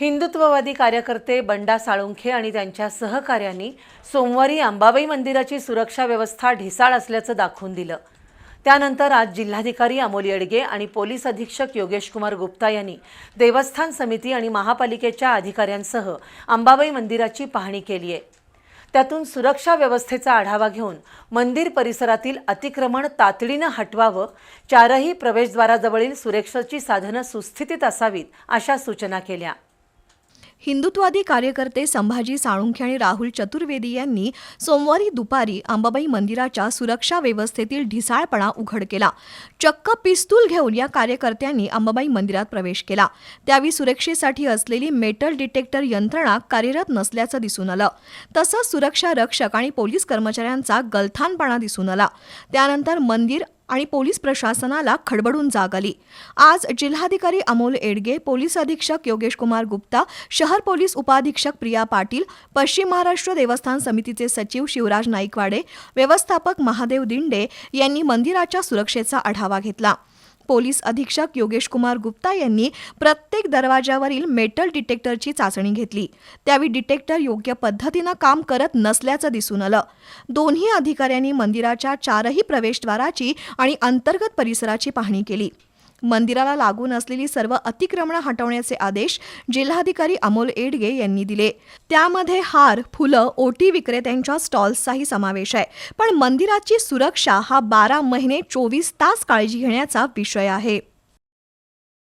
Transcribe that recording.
हिंदुत्ववादी कार्यकर्ते बंडा साळुंखे आणि त्यांच्या सहकाऱ्यांनी सोमवारी अंबाबाई मंदिराची सुरक्षा व्यवस्था ढिसाळ असल्याचं दाखवून दिलं. त्यानंतर आज जिल्हाधिकारी अमोल येडगे आणि पोलीस अधीक्षक योगेश कुमार गुप्ता यांनी देवस्थान समिती आणि महापालिकेच्या अधिकाऱ्यांसह अंबाबाई मंदिराची पाहणी केली आहे. त्यातून सुरक्षा व्यवस्थेचा आढावा घेऊन मंदिर परिसरातील अतिक्रमण तातडीनं हटवावं चारही प्रवेशद्वाराजवळील सुरक्षेची साधनं सुस्थितीत असावीत अशा सूचना केल्या. हिंदुत्वादी कार्यकर्ते संभाजी साळुंखे आणि राहुल चतुर्वेदी यांनी सोमवारी दुपारी अंबाबाई मंदिराच्या सुरक्षा व्यवस्थेतील ढिसाळपणा उघड केला. चक्क पिस्तूल घेऊन या कार्यकर्त्यांनी अंबाबाई मंदिरात प्रवेश केला. त्यावेळी सुरक्षेसाठी असलेली मेटल डिटेक्टर यंत्रणा कार्यरत नसल्याचं दिसून आलं. तसंच सुरक्षा रक्षक आणि पोलीस कर्मचाऱ्यांचा गलथानपणा दिसून आला. त्यानंतर मंदिर आणि पोलीस प्रशासनाला खडबडून जाग आली. आज जिल्हाधिकारी अमोल एडगे पोलीस अधीक्षक योगेश कुमार गुप्ता शहर पोलीस उपाधीक्षक प्रिया पाटील पश्चिम महाराष्ट्र देवस्थान समितीचे सचिव शिवराज नाईकवाडे व्यवस्थापक महादेव दिंडे यांनी मंदिराच्या सुरक्षेचा आढावा घेतला. पोलीस अधीक्षक योगेश कुमार गुप्ता यांनी प्रत्येक दरवाजावरील मेटल डिटेक्टरची चाचणी घेतली. त्यावेळी डिटेक्टर योग्य पद्धतीनं काम करत नसल्याचं दिसून आलं. दोन्ही अधिकाऱ्यांनी मंदिराच्या चारही प्रवेशद्वाराची आणि अंतर्गत परिसराची पाहणी केली. मंदिराला लागून असलेली सर्व अतिक्रमणं हटवण्याचे आदेश जिल्हाधिकारी अमोल एडगे यांनी दिले. त्यामध्ये हार फुलं ओटी विक्रेत्यांच्या स्टॉल्सचाही समावेश आहे. पण मंदिराची सुरक्षा हा बारा महिने चोवीस तास काळजी घेण्याचा विषय आहे.